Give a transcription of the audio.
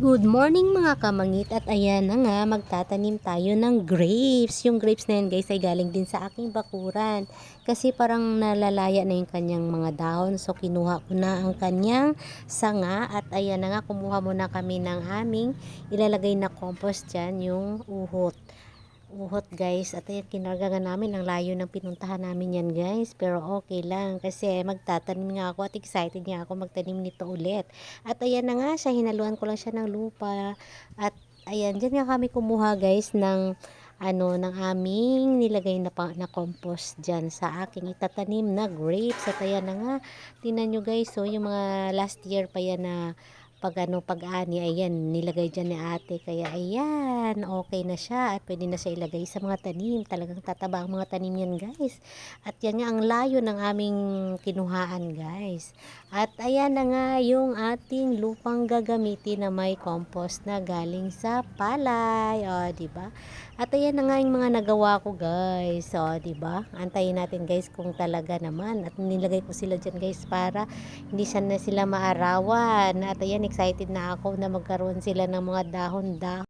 Good morning mga kamangit. At ayan na nga magtatanim tayo ng grapes. Yung grapes na yan guys ay galing din sa aking bakuran. Kasi parang nalalaya na yung kanyang mga dahon. So kinuha ko na ang kanyang sanga. At ayan na nga kumuha muna kami ng aming ilalagay na compost dyan yung uhot uhot guys? At ayan kinarga namin. Ang layo ng pinuntahan namin yan guys. Pero okay lang kasi magtatanim nga ako at excited nga ako magtanim nito ulit. At ayan na nga siya hinaluan ko lang siya ng lupa. At ayan dyan nga kami kumuha guys ng ano ng aming nilagay na, pa, na compost dyan sa aking itatanim na grapes. At ayan na nga tinan nyo guys so yung mga last year pa yan na pag ano pag-ani ayan nilagay dyan ni ate. Kaya ayan okay na siya at pwede na siya ilagay sa mga tanim. Talagang tataba ang mga tanim yan guys. At yan nga ang layo ng aming kinuhaan guys. At ayan na nga yung ating lupang gagamitin na may compost na galing sa palay. O di ba? At ayan na nga yung mga nagawa ko guys. O di ba? Antayin natin guys kung talaga naman. At nilagay ko sila dyan guys para hindi siya na sila maarawan. At ayan excited na ako na magkaroon sila ng mga dahon-dahon